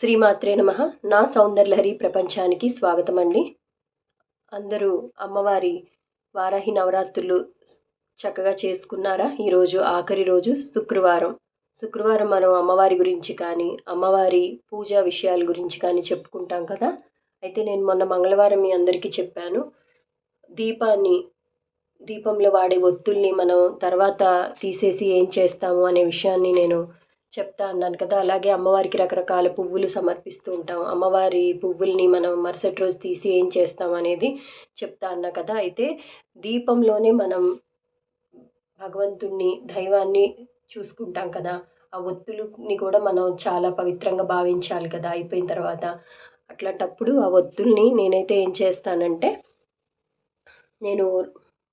శ్రీమాత్రే నమ. నా సౌందర్లహరి ప్రపంచానికి స్వాగతం అండి అందరూ అమ్మవారి వారాహి నవరాత్రులు చక్కగా చేసుకున్నారా? ఈరోజు ఆఖరి రోజు శుక్రవారం. శుక్రవారం మనం అమ్మవారి గురించి కానీ అమ్మవారి పూజా విషయాల గురించి కానీ చెప్పుకుంటాం కదా? అయితే నేను మొన్న మంగళవారం మీ అందరికీ చెప్పాను. దీపాన్ని దీపంలో వాడే ఒత్తుల్ని మనం తర్వాత తీసేసి ఏం చేస్తాము అనే విషయాన్ని నేను చెప్తా అన్నాను కదా. అలాగే అమ్మవారికి రకరకాల పువ్వులు సమర్పిస్తూ ఉంటాం. అమ్మవారి పువ్వుల్ని మనం మరుసటి రోజు తీసి ఏం చేస్తాం అనేది చెప్తా అన్నా కదా. అయితే దీపంలోనే మనం భగవంతుణ్ణి దైవాన్ని చూసుకుంటాం కదా. ఆ ఒత్తులని కూడా మనం చాలా పవిత్రంగా భావించాలి కదా అయిపోయిన తర్వాత. అట్లాంటప్పుడు ఆ ఒత్తుల్ని నేనైతే ఏం చేస్తానంటే నేను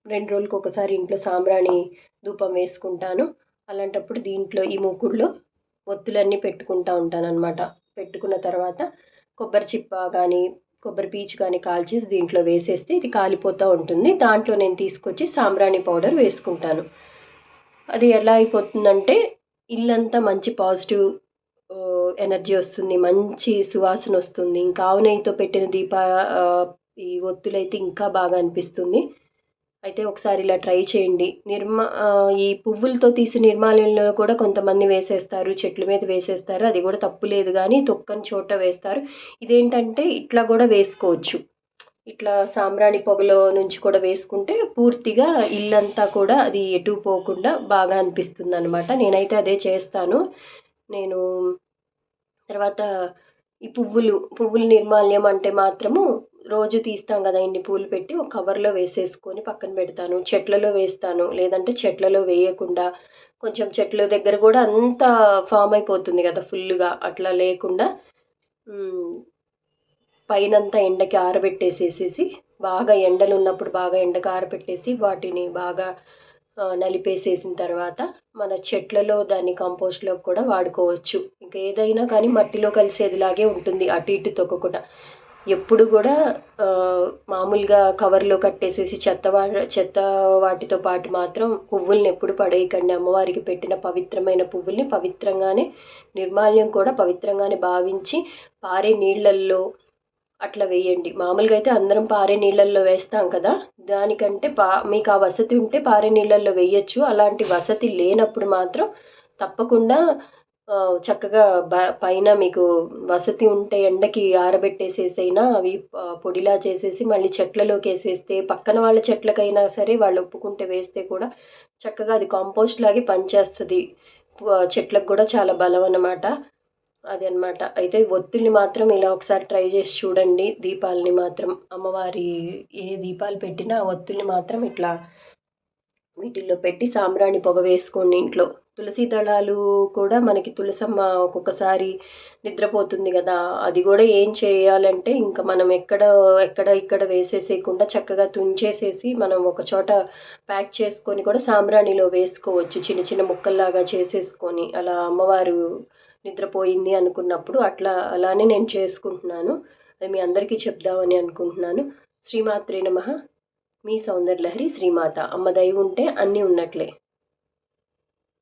రెండు రోజులకు ఒకసారి ఇంట్లో సాంబ్రాణి ధూపం వేసుకుంటాను. అలాంటప్పుడు దీంట్లో ఈ మూకుడులో ఒత్తులన్నీ పెట్టుకుంటూ ఉంటాను అనమాట పెట్టుకున్న తర్వాత కొబ్బరి చిప్ప కానీ కొబ్బరి పీచు కానీ కాల్చేసి దీంట్లో వేసేస్తే ఇది కాలిపోతూ ఉంటుంది. దాంట్లో నేను తీసుకొచ్చి సాంబ్రాణి పౌడర్ వేసుకుంటాను. అది ఎలా అయిపోతుందంటే ఇల్లంతా మంచి పాజిటివ్ ఎనర్జీ వస్తుంది. మంచి సువాసన వస్తుంది. ఇంకా ఆవు నెయ్యితో పెట్టిన దీప ఈ ఒత్తులైతే ఇంకా బాగా అనిపిస్తుంది. అయితే ఒకసారి ఇలా ట్రై చేయండి. నిర్మా ఈ పువ్వులతో తీసి నిర్మాల్యంలో కూడా కొంతమంది వేసేస్తారు చెట్ల మీద వేసేస్తారు. అది కూడా తప్పు లేదు కానీ తొక్కని చోట వేస్తారు. ఇదేంటంటే ఇట్లా కూడా వేసుకోవచ్చు. ఇట్లా సాంబ్రాణి పొగలో నుంచి కూడా వేసుకుంటే పూర్తిగా ఇల్లంతా కూడా అది ఎటు పోకుండా బాగా అనిపిస్తుంది అనమాట నేనైతే అదే చేస్తాను. నేను తర్వాత ఈ పువ్వులు పువ్వుల నిర్మాల్యం అంటే మాత్రము రోజు తీస్తాం కదా ఇన్ని పూలు పెట్టి ఒక కవర్లో వేసేసుకొని పక్కన పెడతాను. చెట్లలో వేస్తాను. లేదంటే చెట్లలో వేయకుండా కొంచెం చెట్ల దగ్గర కూడా అంత ఫామ్ అయిపోతుంది కదా ఫుల్గా అట్లా లేకుండా పైనంతా ఎండకి ఆరబెట్టేసేసేసి బాగా ఎండలు ఉన్నప్పుడు బాగా ఎండకు ఆరబెట్టేసి వాటిని బాగా నలిపేసేసిన తర్వాత మన చెట్లలో దాన్ని కంపోస్ట్లో కూడా వాడుకోవచ్చు. ఇంకా ఏదైనా కానీ మట్టిలో కలిసేదిలాగే ఉంటుంది. అటు ఇటు తొక్కకుండా. ఎప్పుడు కూడా మామూలుగా కవర్లో కట్టేసేసి చెత్త వా చెత్త వాటితో పాటు మాత్రం పువ్వుల్ని ఎప్పుడు పడేయకండి. అమ్మవారికి పెట్టిన పవిత్రమైన పువ్వుల్ని పవిత్రంగానే నిర్మాల్యం కూడా పవిత్రంగానే భావించి పారే నీళ్ళల్లో అట్లా వేయండి. మామూలుగా అయితే అందరం పారే నీళ్ళల్లో వేస్తాం కదా. దానికంటే పా మీకు ఆ వసతి ఉంటే పారే నీళ్ళల్లో వేయచ్చు. అలాంటి వసతి లేనప్పుడు మాత్రం తప్పకుండా చక్కగా బ పైన మీకు వసతి ఉంటే ఎండకి ఆరబెట్టేసేసైనా అవి పొడిలా చేసేసి మళ్ళీ చెట్లలోకి వేసేస్తే పక్కన వాళ్ళ చెట్లకైనా సరే వాళ్ళు ఒప్పుకుంటే వేస్తే కూడా చక్కగా అది కాంపోస్ట్ లాగే పనిచేస్తుంది. చెట్లకు కూడా చాలా బలం అన్నమాట. అది అనమాట అయితే ఒత్తిడిని మాత్రం ఇలా ఒకసారి ట్రై చేసి చూడండి. దీపాలని మాత్రం అమ్మవారి ఏ దీపాలు పెట్టినా ఒత్తిడిని మాత్రం ఇట్లా వీటిల్లో పెట్టి సాంబ్రాణి పొగ వేసుకోండి ఇంట్లో తులసి దళాలు కూడా మనకి తులసమ్మ ఒక్కొక్కసారి నిద్రపోతుంది కదా. అది కూడా ఏం చేయాలంటే ఇంకా మనం ఎక్కడ ఎక్కడ ఇక్కడ వేసేసేయకుండా చక్కగా తుంచేసేసి మనం ఒక చోట ప్యాక్ చేసుకొని కూడా సాంబ్రాణిలో వేసుకోవచ్చు. చిన్న చిన్న ముక్కల్లాగా చేసేసుకొని అలా అమ్మవారు నిద్రపోయింది అనుకున్నప్పుడు అట్లా అలానే నేను చేసుకుంటున్నాను. అది మీ అందరికీ చెప్దామని అనుకుంటున్నాను. శ్రీమాత్రే నమ. మీ సౌందర్యలహరి శ్రీమాత. అమ్మ దయ ఉంటే అన్నీ ఉన్నట్లే.